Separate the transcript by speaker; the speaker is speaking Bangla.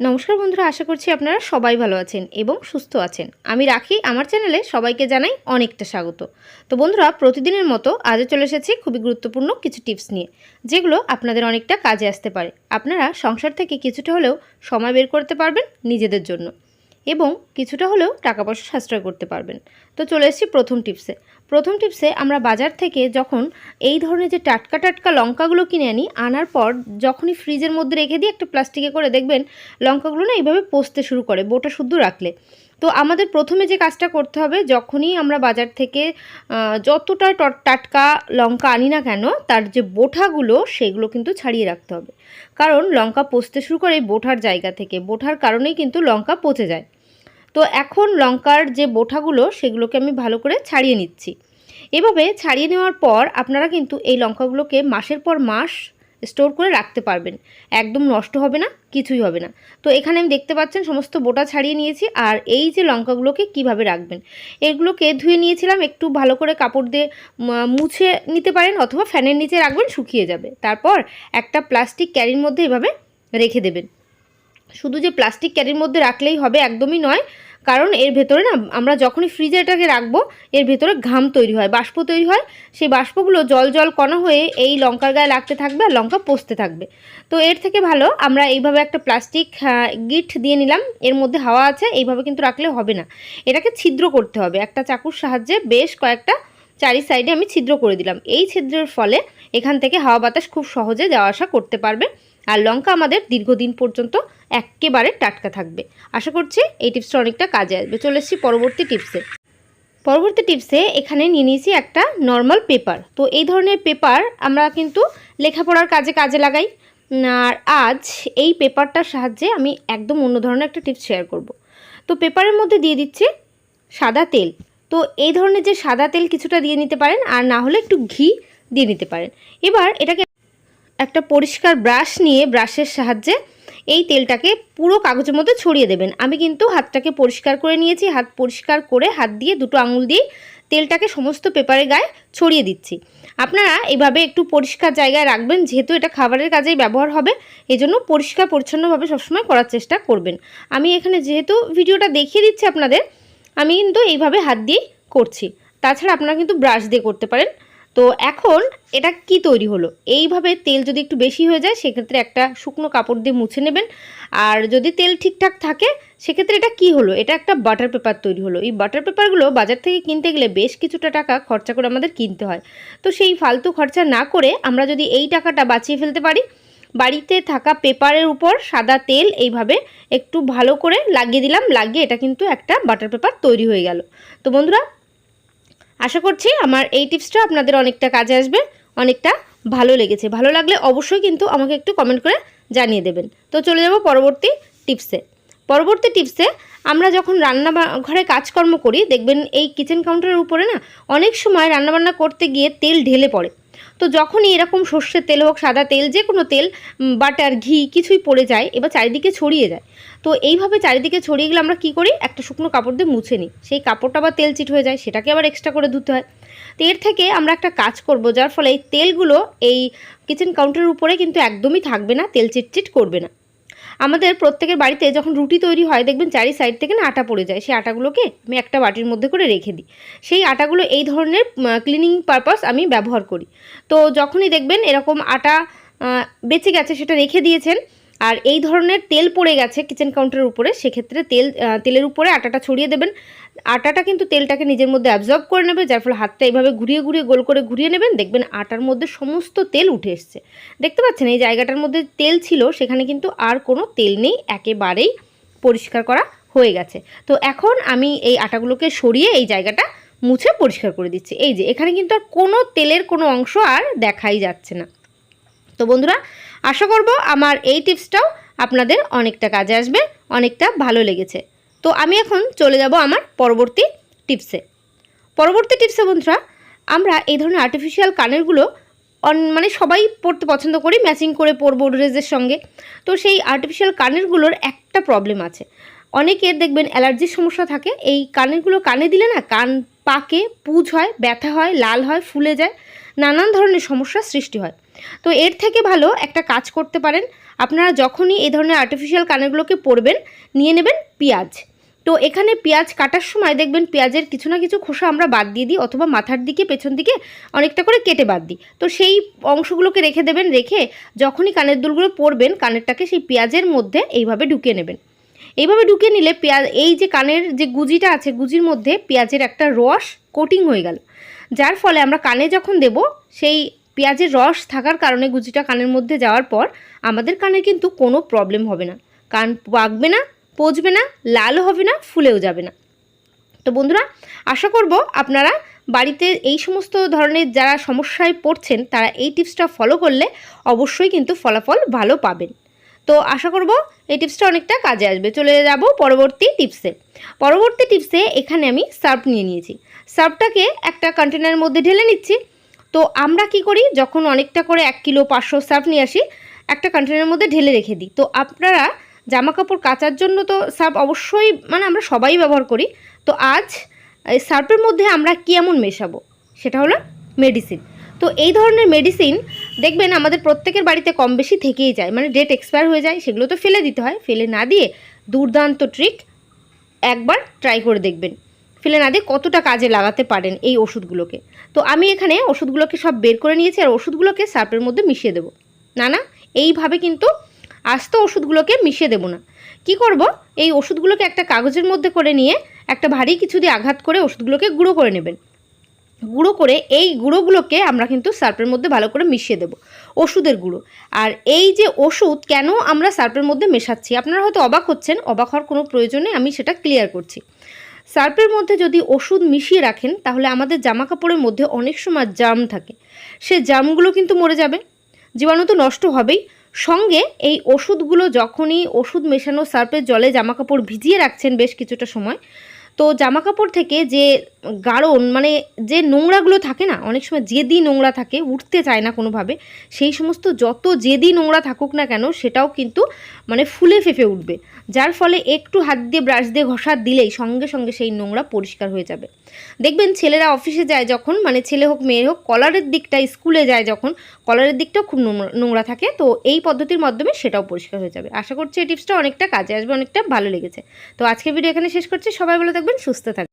Speaker 1: নমস্কার বন্ধুরা, আশা করছি আপনারা সবাই ভালো আছেন এবং সুস্থ আছেন। আমি রাখি, আমার চ্যানেলে সবাইকে জানাই অনেকটা স্বাগত। তো বন্ধুরা, প্রতিদিনের মতো আজও চলে এসেছি খুবই গুরুত্বপূর্ণ কিছু টিপস নিয়ে, যেগুলো আপনাদের অনেকটা কাজে আসতে পারে। আপনারা সংসার থেকে কিছুটা হলেও সময় বের করতে পারবেন নিজেদের জন্য। এবং কিছুটা হলেও টাকা পয়সা সাশ্রয় করতে পারবেন। তো চলে এসেছি প্রথম টিপসে। প্রথম টিপসে আমরা বাজার থেকে যখন এই ধরনের যে টাটকা টাটকা লঙ্কাগুলো কিনে আনি, আনার পর যখনই ফ্রিজের মধ্যে রেখে দিই, একটা প্লাস্টিকে করে দেখবেন লঙ্কাগুলো না এইভাবে পচতে শুরু করে, বোটা শুদ্ধ রাখলে। তো আমাদের প্রথমে যে কাজটা করতে হবে, যখনই আমরা বাজার থেকে যতটা টাটকা লঙ্কা আনি না কেন, তার যে বোঠাগুলো, সেগুলো কিন্তু ছাড়িয়ে রাখতে হবে। কারণ লঙ্কা পচতে শুরু করে বোঠার জায়গা থেকে। বোঠার কারণেই কিন্তু লঙ্কা পচে যায়। তো এখন লঙ্কার যে বোঠাগুলো, সেগুলোকে আমি ভালো করে ছাড়িয়ে নিচ্ছি। এভাবে ছাড়িয়ে নেওয়ার পর আপনারা কিন্তু এই লঙ্কাগুলোকে মাসের পর মাস স্টোর করে রাখতে পারবেন। একদম নষ্ট হবে না, কিছুই হবে না। তো এখানে আমি দেখতে পাচ্ছেন সমস্ত বোটা ছাড়িয়ে নিয়েছি আর এই যে লঙ্কাগুলোকে কীভাবে রাখবেন? এগুলোকে ধুয়ে নিয়েছিলাম, একটু ভালো করে কাপড় দিয়ে মুছে নিতে পারেন অথবা ফ্যানের নিচে রাখবেন, শুকিয়ে যাবে। তারপর একটা প্লাস্টিক ক্যারির মধ্যে এভাবে রেখে দেবেন। শুধু যে প্লাস্টিক ক্যারির মধ্যে রাখলেই হবে, একদমই নয়। কারণ এর ভেতরে না, আমরা যখনই ফ্রিজে এটাকে রাখব, এর ভেতরে ঘাম তৈরি হয়, বাষ্প তৈরি হয়। সেই বাষ্পগুলো জল জল কণা হয়ে এই লঙ্কার গায়ে লাগতে থাকবে আর লঙ্কা পচতে থাকবে। তো এর থেকে ভালো, আমরা এইভাবে একটা প্লাস্টিক গিট দিয়ে নিলাম, এর মধ্যে হাওয়া আছে, এইভাবে কিন্তু রাখলে হবে না। এটাকে ছিদ্র করতে হবে, একটা চাকুর সাহায্যে বেশ কয়েকটা চারি সাইডে আমি ছিদ্র করে দিলাম। এই ছিদ্রের ফলে এখান থেকে হাওয়া বাতাস খুব সহজে যাওয়া আসা করতে পারবে। আর লঙ্কা আমাদের দীর্ঘদিন পর্যন্ত একেবারে টাটকা থাকবে। আশা করছি এই টিপসটা অনেকটা কাজে আসবে। চলে এসেছি পরবর্তী টিপসে। পরবর্তী টিপসে এখানে নিয়ে নিয়েছি একটা নর্মাল পেপার তো এই ধরনের পেপার আমরা কিন্তু লেখাপড়ার কাজে কাজে লাগাই। আর আজ এই পেপারটার সাহায্যে আমি একদম অন্য ধরনের একটা টিপস শেয়ার করব। তো পেপারের মধ্যে দিয়ে দিচ্ছি সাদা তেল। তো এই ধরনের যে সাদা তেল কিছুটা দিয়ে নিতে পারেন আর না হলে একটু ঘি দিয়ে নিতে পারেন। এবার এটাকে একটা পরিষ্কার ব্রাশ নিয়ে ব্রাশের সাহায্যে এই তেলটাকে পুরো কাগজের মধ্যে ছড়িয়ে দেবেন। আমি কিন্তু হাতটাকে পরিষ্কার করে নিয়েছি, হাত পরিষ্কার করে হাত দিয়ে দুটো আঙুল দিয়ে তেলটাকে সমস্ত পেপারের গায়ে ছড়িয়ে দিচ্ছি। আপনারা এভাবে একটু পরিষ্কার জায়গায় রাখবেন, যেহেতু এটা খাবারের কাজেই ব্যবহার হবে, এজন্য পরিষ্কার পরিচ্ছন্নভাবে সবসময় করার চেষ্টা করবেন। আমি এখানে যেহেতু ভিডিওটা দেখিয়ে দিচ্ছি আপনাদের, আমি কিন্তু এইভাবে হাত দিয়েই করছি। তাছাড়া আপনারা কিন্তু ব্রাশ দিয়ে করতে পারেন। তো এখন এটা কি তৈরি হলো? এইভাবে তেল যদি একটু বেশি হয়ে যায়, সেক্ষেত্রে একটা শুকনো কাপড় দিয়ে মুছে নেবেন। আর যদি তেল ঠিকঠাক থাকে, সেক্ষেত্রে এটা কি হলো? এটা একটা বাটার পেপার তৈরি হলো। এই বাটার পেপারগুলো বাজার থেকে কিনতে গেলে বেশ কিছুটা টাকা খরচা করে আমাদের কিনতে হয়। তো সেই ফালতু খরচা না করে আমরা যদি এই টাকাটা বাঁচিয়ে ফেলতে পারি, বাড়িতে থাকা পেপারের উপর সাদা তেল এইভাবে একটু ভালো করে লাগিয়ে দিলাম, লাগিয়ে এটা কিন্তু একটা বাটার পেপার তৈরি হয়ে গেল। তো বন্ধুরা আশা করছি আমার এই টিপসটা আপনাদের অনেকটা কাজে আসবে, অনেকটা ভালো লেগেছে। ভালো লাগলে অবশ্যই কিন্তু আমাকে একটু কমেন্ট করে জানিয়ে দেবেন। তো চলে যাব পরবর্তী টিপসে পরবর্তী টিপসে আমরা যখন রান্না ঘরে কাজকর্ম করি, দেখবেন এই কিচেন কাউন্টারের উপরে না অনেক সময় রান্নাবান্না করতে গিয়ে তেল ঢেলে পড়ে। তো যখনই এরকম সর্ষের তেল হোক, সাদা তেল, যে কোনো তেল বাটার, ঘি, কিছুই পড়ে যায়, এবার চারিদিকে ছড়িয়ে যায়। তো এইভাবে চারিদিকে ছড়িয়ে গেলে আমরা কি করি? একটা শুকনো কাপড় দিয়ে মুছে নিই। সেই কাপড়টা আবার তেল চিট হয়ে যায়, সেটাকে আবার এক্সট্রা করে ধুতে হয়। তো এর থেকে আমরা একটা কাজ করব, যার ফলে এই তেলগুলো এই কিচেন কাউন্টারের উপরে কিন্তু একদমই থাকবে না, তেল চিট চিট করবে না। আমাদের প্রত্যেকের বাড়িতে যখন রুটি তৈরি হয়, দেখবেন চারি সাইড থেকে না আটা পড়ে যায়। সেই আটাগুলোকে আমি একটা বাটির মধ্যে করে রেখে দিই। সেই আটাগুলো এই ধরনের ক্লিনিং পারপাস আমি ব্যবহার করি। তো যখনই দেখবেন এরকম আটা বেঁচে গেছে সেটা রেখে দিয়েছেন আর এই ধরনের তেল পড়ে গেছে কিচেন কাউন্টারের উপরে, সেক্ষেত্রে তেল তেলের উপরে আটাটা ছড়িয়ে দেবেন। আটাটা কিন্তু তেলটাকে নিজের মধ্যে অ্যাবজর্ব করে নেবে, যার ফলে হাতটা এইভাবে ঘুরিয়ে ঘুরিয়ে গোল করে ঘুরিয়ে নেবেন। দেখবেন আটার মধ্যে সমস্ত তেল উঠে এসছে। দেখতে পাচ্ছেন এই জায়গাটার মধ্যে তেল ছিল, সেখানে কিন্তু আর কোনো তেল নেই, একেবারেই পরিষ্কার করা হয়ে গেছে। তো এখন আমি এই আটাগুলোকে সরিয়ে এই জায়গাটা মুছে পরিষ্কার করে দিচ্ছি। এই যে, এখানে কিন্তু আর কোনো তেলের কোনো অংশ আর দেখাই যাচ্ছে না। তো বন্ধুরা আশা করব আমার এই টিপসটাও আপনাদের অনেকটা কাজে আসবে, অনেকটা ভালো লেগেছে। তো আমি এখন চলে যাব আমার পরবর্তী টিপসে। পরবর্তী টিপসে বন্ধুরা, আমরা এই ধরনের আর্টিফিশিয়াল কানেরগুলো অন মানে সবাই পরতে পছন্দ করি ম্যাচিং করে পরবো ড্রেসের সঙ্গে। তো সেই আর্টিফিশিয়াল কানেরগুলোর একটা প্রবলেম আছে। অনেকের দেখবেন অ্যালার্জির সমস্যা থাকে, এই কানেরগুলো কানে দিলে না কান পাকে, পুজ হয়, ব্যথা হয়, লাল হয়, ফুলে যায়, নানান ধরনের সমস্যার সৃষ্টি হয়। তো এর থেকে ভালো একটা কাজ করতে পারেন। আপনারা যখনই এই ধরনের আর্টিফিশিয়াল কানেরগুলোকে পরবেন, নিয়ে নেবেন পেঁয়াজ। তো এখানে পেঁয়াজ কাটার সময় দেখবেন পেঁয়াজের কিছু না কিছু খোসা আমরা বাদ দিয়ে দিই অথবা মাথার দিকে, পেছন দিকে অনেকটা করে কেটে বাদ দিই। তো সেই অংশগুলোকে রেখে দেবেন, রেখে যখনই কানের দুলগুলো পরবেন, কানেরটাকে সেই পেঁয়াজের মধ্যে এইভাবে ঢুকিয়ে নেবেন। এইভাবে ঢুকিয়ে নিলে পেঁয়াজ, এই যে কানের যে গুজিটা আছে, গুজির মধ্যে পেঁয়াজের একটা রস কোটিং হয়ে গেল। যার ফলে আমরা কানে যখন দেব, সেই পেঁয়াজের রস থাকার কারণে গুজিটা কানের মধ্যে যাওয়ার পর আমাদের কানে কিন্তু কোনো প্রবলেম হবে না। কান পাকবে না, পচবে না লাল হবে না, ফুলেও যাবে না। তো বন্ধুরা, আশা করব আপনারা বাড়িতে এই সমস্ত ধরনের যারা সমস্যায় পড়ছেন, তারা এই টিপসটা ফলো করলে অবশ্যই কিন্তু ফলাফল ভালো পাবেন। তো আশা করব এই টিপসটা অনেকটা কাজে আসবে। চলে যাব পরবর্তী টিপসে। পরবর্তী টিপসে এখানে আমি সার্ফ নিয়ে নিয়েছি। সার্ফটাকে একটা কন্টেনারের মধ্যে ঢেলে নিচ্ছি। তো আমরা কি করি, যখন অনেকটা করে এক কিলো পাঁচশো সার্ফ নিয়ে আসি, একটা কন্টেনারের মধ্যে ঢেলে রেখে দিই। তো আপনারা জামা কাপড় কাচার জন্য তো সার্ফ অবশ্যই মানে আমরা সবাই ব্যবহার করি। তো আজ এই সার্ফের মধ্যে আমরা কি এমন মেশাবো? সেটা হলো মেডিসিন তো এই ধরনের মেডিসিন দেখবেন আমাদের প্রত্যেকের বাড়িতে কম বেশি থেকেই যায়। মানে ডেট এক্সপায়ার হয়ে যায়, সেগুলো তো ফেলে দিতে হয়। ফেলে না দিয়ে দুর্দান্ত ট্রিক একবার ট্রাই করে দেখবেন। ফেলে না দিয়ে কতটা কাজে লাগাতে পারেন এই ওষুধগুলোকে। তো আমি এখানে ওষুধগুলোকে সব বের করে নিয়েছি আর ওষুধগুলোকে সার্ফের মধ্যে মিশিয়ে দেবো। না না এইভাবে কিন্তু আস্ত ওষুধগুলোকে মিশিয়ে দেবো না। কি করব? এই ওষুধগুলোকে একটা কাগজের মধ্যে করে নিয়ে একটা ভারী কিছু দিয়ে আঘাত করে ওষুধগুলোকে গুঁড়ো করে নেবেন। গুঁড়ো করে এই গুঁড়োগুলোকে আমরা কিন্তু সার্ফের মধ্যে ভালো করে মিশিয়ে দেবো, ওষুধের গুঁড়ো। আর এই যে ওষুধ, কেন আমরা সার্ফের মধ্যে মেশাচ্ছি? আপনারা হয়তো অবাক হচ্ছেন, অবাক হওয়ার কোনো প্রয়োজনে আমি সেটা ক্লিয়ার করছি। সার্ফের মধ্যে যদি ওষুধ মিশিয়ে রাখেন, তাহলে আমাদের জামা কাপড়ের মধ্যে অনেক সময় জাম থাকে। সে জামগুলো কিন্তু মরে যাবে। জীবাণু তো নষ্ট হবেই। সঙ্গে এই ওষুধগুলো যখনই ওষুধ মেশানো সার্ফের জলে জামা কাপড় ভিজিয়ে রাখছেন বেশ কিছুটা সময়, তো জামা কাপড় থেকে যে গাড়ন মানে যে নোংরাগুলো থাকে না, অনেক সময় জেদি নোংরা থাকে, উঠতে চায় না কোনোভাবে, সেই সমস্ত যত জেদি নোংরা থাকুক না কেন, সেটাও কিন্তু মানে ফুলে ফেঁপে উঠবে। যার ফলে একটু হাত দিয়ে ব্রাশ দিয়ে ঘষা দিলেই সঙ্গে সঙ্গে সেই নোংরা পরিষ্কার হয়ে যাবে। দেখবেন ছেলেরা অফিসে যায় যখন মানে ছেলে হোক, মেয়ে হোক, কলারের দিকটা, স্কুলে যায় যখন, কলারের দিকটাও খুব নোংরা থাকে, তো এই পদ্ধতির মাধ্যমে সেটাও পরিষ্কার হয়ে যাবে। আশা করছি এই টিপসটা অনেকটা কাজে আসবে, অনেকটা ভালো লেগেছে। তো আজকে ভিডিও এখানে শেষ করছি। সবাই ভালো থাকবেন, সুস্থ থাকবেন।